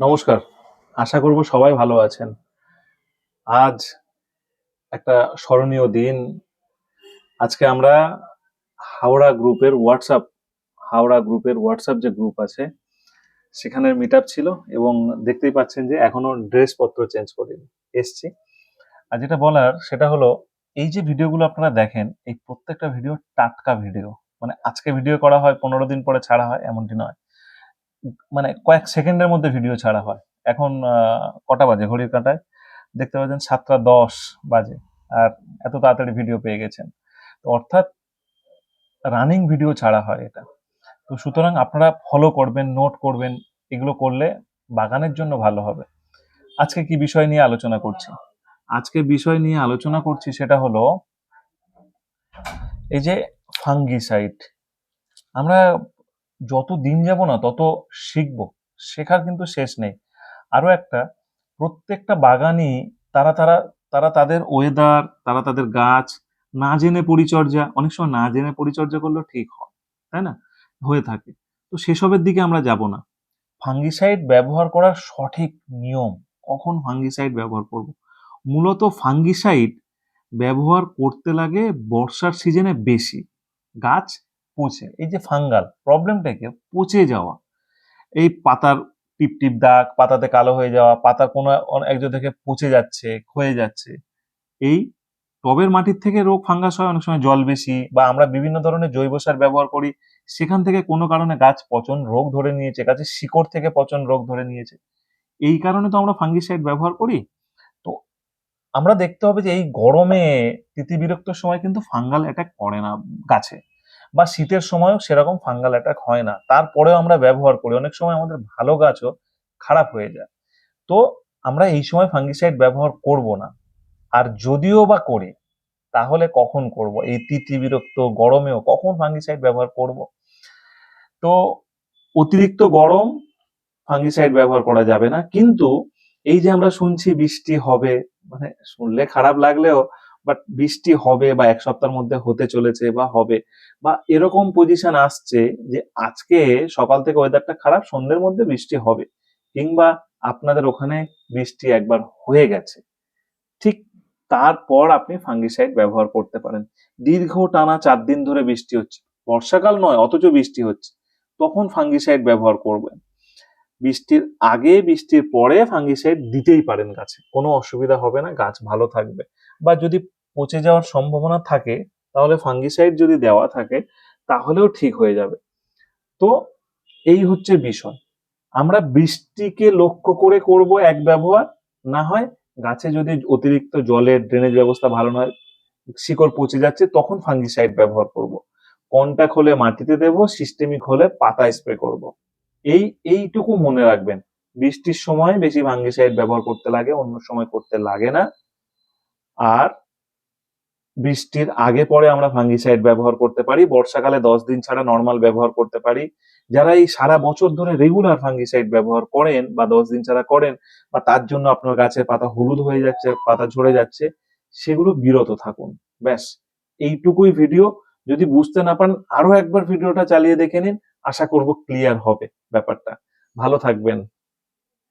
নমস্কার। আশা করব সবাই ভালো আছেন। আজ একটা স্মরণীয় দিন। আজকে আমরা হাওড়া গ্রুপের হোয়াটসঅ্যাপ, হাওড়া গ্রুপের হোয়াটসঅ্যাপ যে গ্রুপ আছে, সেখানের মিট ছিল এবং দেখতেই পাচ্ছেন যে এখনও ড্রেস পত্র চেঞ্জ করিনি এসছি। আর যেটা বলার, সেটা হলো এই যে ভিডিওগুলো আপনারা দেখেন, এই প্রত্যেকটা ভিডিও টাটকা ভিডিও মানে আজকে ভিডিও করা হয়, পনেরো দিন পরে ছাড়া হয়, এমনটি নয়। মানে কয়েক সেকেন্ডের মধ্যে ভিডিও ছাড়া হয়। এখন কটা বাজে? ঘড়ির কাঁটায়? দেখতে পাচ্ছেন সাতটা দশ বাজে। আর এত তাড়াতাড়ি ভিডিও পেয়ে গেছেন। তো অর্থাৎ রানিং ভিডিও ছাড়া হয় এটা। তো সুতরাং আপনারা ফলো করবেন নোট করবেন, এগুলো করলে বাগানের জন্য ভালো হবে। আজকে কি বিষয় নিয়ে আলোচনা করছি? আজকে বিষয় নিয়ে আলোচনা করছি সেটা হলো, এই যে ফাঙ্গিসাইড। আমরা যত দিন যাব না, তত শিখব। শেখার কিন্তু শেষ নেই। আরও একটা, প্রত্যেকটা বাগানই তারা তারা তারা তাদের ওয়েদার তারা তাদের গাছ, না জেনে পরিচর্যা, অনেক সময় না জেনে পরিচর্যা করলেও ঠিক হয়, তাই না? হয়ে থাকে। তো সেসবের দিকে আমরা যাব না। ফাঙ্গিসাইড ব্যবহার করার সঠিক নিয়ম, কখন ফাঙ্গিসাইড ব্যবহার করব? মূলত ফাঙ্গিসাইড ব্যবহার করতে লাগে বর্ষার সিজনে বেশি। গাছ পচে, এই যে ফাঙ্গাল প্রবলেমটাকে পচে যাওয়া। এই পাতার টিপ টিপ দাগ, পাতাতে কালো হয়ে যাওয়া, পাতা কোনো একজন থেকে পচে যাচ্ছে, ক্ষয়ে যাচ্ছে। এই টবের মাটির থেকে রোগ ফাঙ্গাস হয় অনেক সময় জল বেশি বা আমরা বিভিন্ন ধরনের জৈব সার ব্যবহার করি। সেখান থেকে কোনো কারণে গাছ পচন রোগ ধরে নিয়েছে, গাছের শিকড় থেকে পচন রোগ ধরে নিয়েছে। এই কারণে তো আমরা ফাঙ্গিসাইড ব্যবহার করি। তো আমরা দেখতে হবে যে এই গরমে তিতিবিরক্ত সময় কিন্তু ফাঙ্গাল অ্যাটাক করে না গাছে। বা শীতের সময়ও সেরকম ফাঙ্গাল অ্যাটাক হয় না। তারপরেও আমরা ব্যবহার করি। অনেক সময় আমাদের ভালো গাছও খারাপ হয়ে যায়। তো আমরা এই সময় ফাঙ্গিসাইড ব্যবহার করব না। আর যদিও বা করি, তাহলে কখন করব? এই তিতি বিরক্ত গরমেও কখন ফাঙ্গিসাইড ব্যবহার করব? তো অতিরিক্ত গরম ফাঙ্গিসাইড ব্যবহার করা যাবে না। কিন্তু এই যে আমরা শুনছি বৃষ্টি হবে মানে শুনলে খারাপ লাগলেও বাট বৃষ্টি হবে বা এক সপ্তাহের মধ্যে হতে চলেছে বা হবে, বা এরকম পজিশন আসছে যে আজকে সকাল থেকে ওয়েদারটা খারাপ, সন্ধ্যের মধ্যে বৃষ্টি হবে, কিংবা আপনাদের ওখানে বৃষ্টি একবার হয়ে গেছে। ঠিক তারপর আপনি ফাঙ্গিসাইড ব্যবহার করতে পারেন। দীর্ঘ টানা চার দিন ধরে বৃষ্টি হচ্ছে। বর্ষাকাল নয়, অথচ বৃষ্টি হচ্ছে। তখন ফাঙ্গিসাইড ব্যবহার করবেন। বৃষ্টির আগে, বৃষ্টির পরে ফাঙ্গিসাইড দিতেই পারেন গাছে। কোনো অসুবিধা হবে না, গাছ ভালো থাকবে। বা যদি পচে যাওয়ার সম্ভাবনা থাকে, তাহলে ফাঙ্গিসাইড যদি দেওয়া থাকে, তাহলেও ঠিক হয়ে যাবে। তো এই হচ্ছে বিষয়। আমরা বৃষ্টিকে লক্ষ্য করে করব এক ব্যবহার, না হয় গাছে যদি অতিরিক্ত জলের ড্রেনেজ ব্যবস্থা ভালো নয়, শিকড় পচে যাচ্ছে, তখন ফাঙ্গিসাইড ব্যবহার করব। কন্টাক্ট হলে মাটিতে দেব সিস্টেমিক হলে পাতা স্প্রে করব। এই, এইটুকু মনে রাখবেন। বৃষ্টির সময় বেশি ফাঙ্গিসাইড ব্যবহার করতে লাগে, অন্য সময় করতে লাগে না। আর বৃষ্টির আগে পরে আমরা ফাঙ্গিসাইড ব্যবহার করতে পারি, বর্ষাকালে দশ দিন ছাড়া নর্মাল ব্যবহার করতে পারি। যারা এই সারা বছর ধরে রেগুলার ফাঙ্গিসাইড ব্যবহার করেন বা দশ দিন ছাড়া করেন বা তার জন্য আপনার গাছের পাতা হলুদ হয়ে যাচ্ছে, পাতা ঝরে যাচ্ছে, সেগুলো বিরত থাকুন। ব্যাস, এইটুকুই ভিডিও যদি বুঝতে না পারেন, আরও একবার ভিডিওটা চালিয়ে দেখে নিন। আশা করব ক্লিয়ার হবে ব্যাপারটা। ভালো থাকবেন।